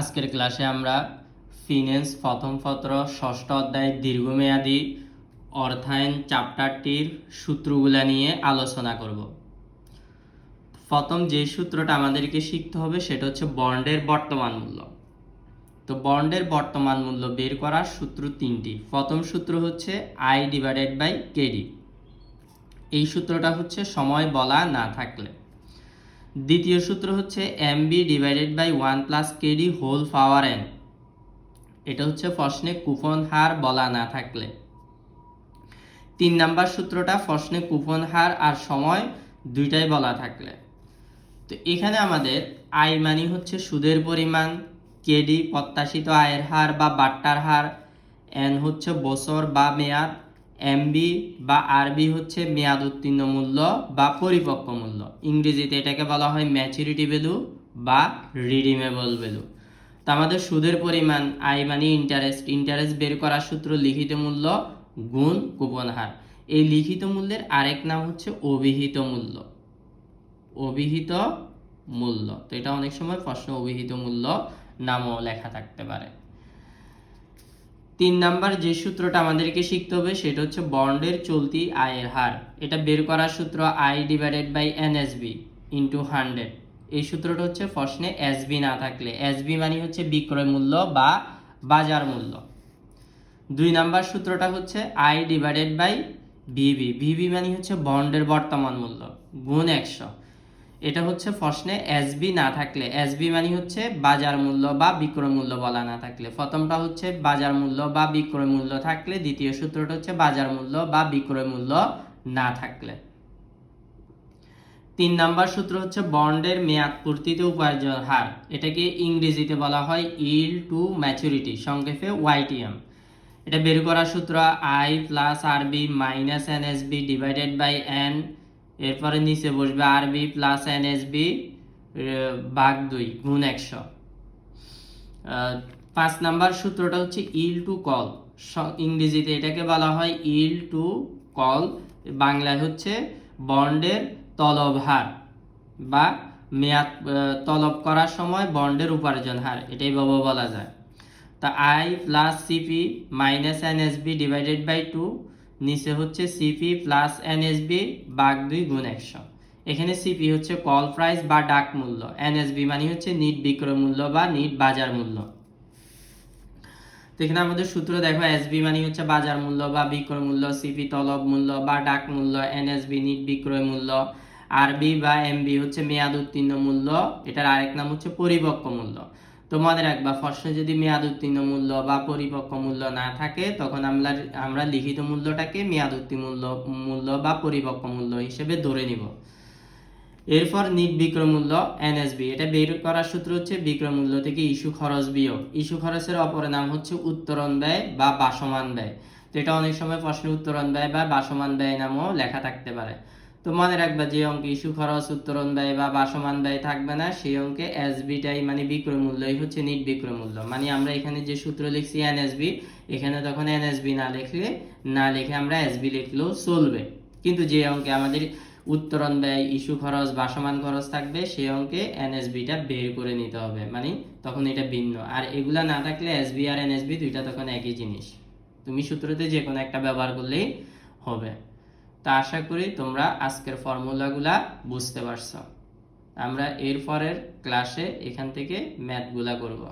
আজকের ক্লাসে আমরা ফিন্যান্স প্রথম পত্র, ষষ্ঠ অধ্যায়, দীর্ঘমেয়াদী অর্থায়ন চ্যাপ্টারটির সূত্রগুলা নিয়ে আলোচনা করব। প্রথম যে সূত্রটা আমাদেরকে শিখতে হবে সেটা হচ্ছে বন্ডের বর্তমান মূল্য। তো বন্ডের বর্তমান মূল্য বের করার সূত্র তিনটি। প্রথম সূত্র হচ্ছে আই ডিভাইডেড বাই কেডি এই সূত্রটা হচ্ছে সময় বলা না থাকলে। দ্বিতীয় সূত্র হচ্ছে M B divided by one plus KD whole power N এটা হচ্ছে প্রশ্নে কুপন হার বলা না থাকলে। তিন নাম্বার সূত্রটা প্রশ্নে কুপন হার আর সময় দুইটাই বলা থাকলে। তো এখানে আমাদের আয় মানি হচ্ছে সুদের পরিমাণ কেডি প্রত্যাশিত আয়ের হার বা বাট্টার হার এন হচ্ছে বছর বা মেয়াদ এমবি বা আরবি হচ্ছে মেয়াদ উত্তীর্ণ মূল্য বা পরিপক্ক মূল্য। ইংরেজিতে এটাকে বলা হয় ম্যাচুরিটি ভ্যালু বা রিডিমেবল ভ্যালু তো আমাদের সুদের পরিমাণ আই মানি ইন্টারেস্ট ইন্টারেস্ট বের করার সূত্র লিখিত মূল্য গুণ কুপন হার। এই লিখিত মূল্যের আরেক নাম হচ্ছে অভিহিত মূল্য। অভিহিত মূল্য। তো এটা অনেক সময় প্রশ্ন অভিহিত মূল্য নামও লেখা থাকতে পারে। তিন নাম্বার যে সূত্রটা আমাদেরকে শিখতে হবে, সেটা হচ্ছে বন্ডের চলতি আয়ের হার। এটা বের করার সূত্র I divided by NSB into hundred এই সূত্রটা হচ্ছে প্রশ্নে এসবি না থাকলে। এসবি মানে হচ্ছে বিক্রয় মূল্য বা বাজার মূল্য। দুই নাম্বার সূত্রটা হচ্ছে I divided by VV VV মানে হচ্ছে বন্ডের বর্তমান মূল্য। গুণ একশো। এটা হচ্ছে প্রশ্নে এসবি না থাকলে এসবি মানে হচ্ছে বাজার মূল্য বা বিক্রয় মূল্য বলা না থাকলে। প্রথমটা হচ্ছে বাজার মূল্য বা বিক্রয় মূল্য থাকলে, দ্বিতীয় সূত্রটা হচ্ছে বাজার মূল্য বা বিক্রয় মূল্য না থাকলে। তিন নাম্বার সূত্র হচ্ছে বন্ডের মেয়াদ পূর্তিতে উপার্জন হার। এটাকে ইংরেজিতে বলা হয় ইল টু ম্যাচুরিটি সংক্ষেপে ওয়াইটিএম এটা বের করার সূত্র I plus R B minus N S B divided by N এরপরে নিচে বসবে আরবি প্লাস এনএসবি ভাগ দুই, গুণ একশো। পাঁচ নাম্বার সূত্রটা হচ্ছে ইল টু কল ইংরেজিতে এটাকে বলা হয় ইল টু কল বাংলায় হচ্ছে বন্ডের তলব হার বা মেয়াদ তলব করার সময় বন্ডের উপার্জন হার, এটাই বাবা বলা যায়। তা I plus CP minus NSB divided by two নিচে হচ্ছে সিপি প্লাস এনএসবি বাঘ দুই গুণ একশো। এখানে সিপি হচ্ছে কল প্রাইস বা ডাক মূল্য। এনএসবি মানে হচ্ছে নিট বিক্রয় মূল্য বা নিট বাজার মূল্য। তো এখানে আমাদের সূত্র দেখো এসবি মানে হচ্ছে বাজার মূল্য বা বিক্রয় মূল্য সিপি তলব মূল্য বা ডাক মূল্য এনএসবি নিট বিক্রয় মূল্য আরবি বা এমবি হচ্ছে মেয়াদ উত্তীর্ণ মূল্য, এটার আরেক নাম হচ্ছে পরিপক্ক মূল্য। তোমাদের একবার প্রশ্নে যদি মেয়াদ উত্তীর্ণ মূল্য বা পরিপক্ক মূল্য না থাকে, তখন আমরা আমরা লিখিত মূল্যটাকে মেয়াদ উত্তীর্ণ মূল্য মূল্য বা পরিপক্ক মূল্য হিসেবে ধরে নিব। এরপর নিট বিক্রয় মূল্য, এনএসবি। এটা বের করার সূত্র হচ্ছে বিক্রয় মূল্য থেকে ইস্যু খরচ বিয়োগ। ইস্যু খরচের অপর নাম হচ্ছে উত্তরণ ব্যয় বা বাসমান ব্যয়। তো এটা অনেক সময় প্রশ্নে উত্তরণ ব্যয় বা বাসমান ব্যয় নামও লেখা থাকতে পারে। তো মনে রাখবা যে অঙ্কে ইস্যু খরচ, উত্তরণ ব্যয় বা বাসমান ব্যয় থাকবে না, সেই অঙ্কে এসবিটাই মানে বিক্রয় মূল্যই হচ্ছে নিট বিক্রয় মূল্য। মানে আমরা এখানে যে সূত্র লিখছি এনএসবি এখানে তখন এনএসবি না লিখলে, না লিখে আমরা এসবি লিখলেও চলবে। কিন্তু যে অঙ্কে আমাদের উত্তরণ ব্যয় ইস্যু খরচ, বাসমান খরচ থাকবে, সেই অঙ্কে এনএসবিটা বের করে নিতে হবে। মানে তখন এটা ভিন্ন। আর এগুলা না থাকলে এসবি আর এনএসবি দুইটা তখন একই জিনিস। তুমি সূত্রতে যে কোনো একটা ব্যবহার করলেই হবে। তা আশা করি তোমরা আজকের ফর্মুলাগুলা বুঝতে পারছ। আমরা এরপরের ক্লাসে এখান থেকে ম্যাথগুলা করব।